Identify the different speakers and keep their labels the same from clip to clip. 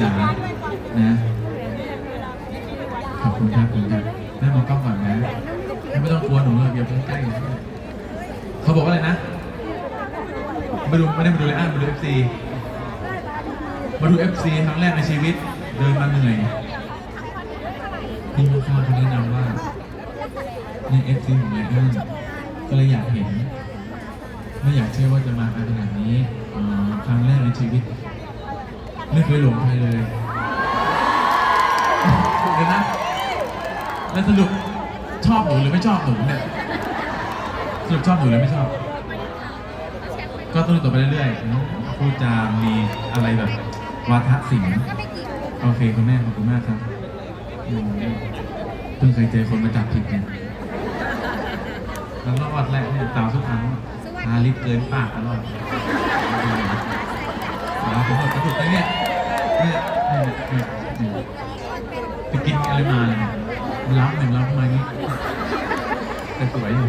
Speaker 1: จ๋านะขอบคุณครับขอบคุณครับแม่มองกล้องก่อนนะไม่ต้องกลัวหนูเลยอย่าไปใกล้เขาบอกว่าอะไรนะมาดูไม่ได้มาดูเลยอะมาดูเอฟซีมาดูเอฟซีครั้งแรกในชีวิต เดินมาเหนื่อยพี่ข้าเขาแนะนำว่าเนี่ยเอฟซีของไลอ้อนก็เลยอยากเห็น ไม่อยากเชื่อว่าจะมาขนาดนี้ครั้งแรกในชีวิต ไม่เคยหลงใครเลยเดี๋ยวนะ แล้วสรุปชอบหนูหรือไม่ชอบหนูเนี่ยสรุปชอบหนูหรือไม่ชอบ ก็ต้องดูต่อไปเรื่อยๆพูดจามีอะไรแบบวาทะสิงโอเคคุณแม่ขอบคุณมากครับอืมเพิ่งเคยเจอคนมาจับผิดเนี่ยแล้วรอดแรกเนี่ยตามทุกครั้งทาลิปเกินปากตลอดแล้วผมบอกกระตุกเลยเนี่ยเนี่ยเนี่ยเนี่ยเนี่ย ไปกินอะไรมาเนี่ยรับหนึ่งรับมานี่แต่สวยอยู่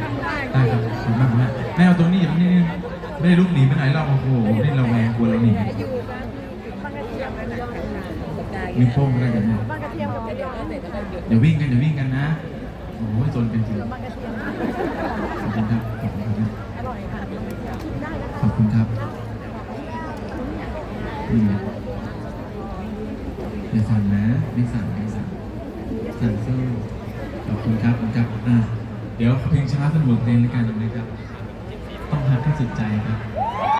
Speaker 1: ได้ครับขอบคุณมากแม่แม่เอาตรงนี้อย่างนี้ไม่ได้ลุกหนีไปไหนเราโอ้โหนี่เราแวงกลัวเราหนีมีโป้งก็ได้กันเนี่ยเดี๋ยววิ่งกันเดี๋ยววิ่งกันนะโอ้โหจนเป็นจริงขอบคุณครับขอบคุณครับขอบคุณครับ อืมอย่าสั่นนะไม่สั่นไม่สั่นสั่นสู้ขอบคุณครับขอบคุณครับอะเดี๋ยวเพลงช้าสนุกเพลงรายการหนึ่งนะครับ ต้องหักให้สุดใจครับ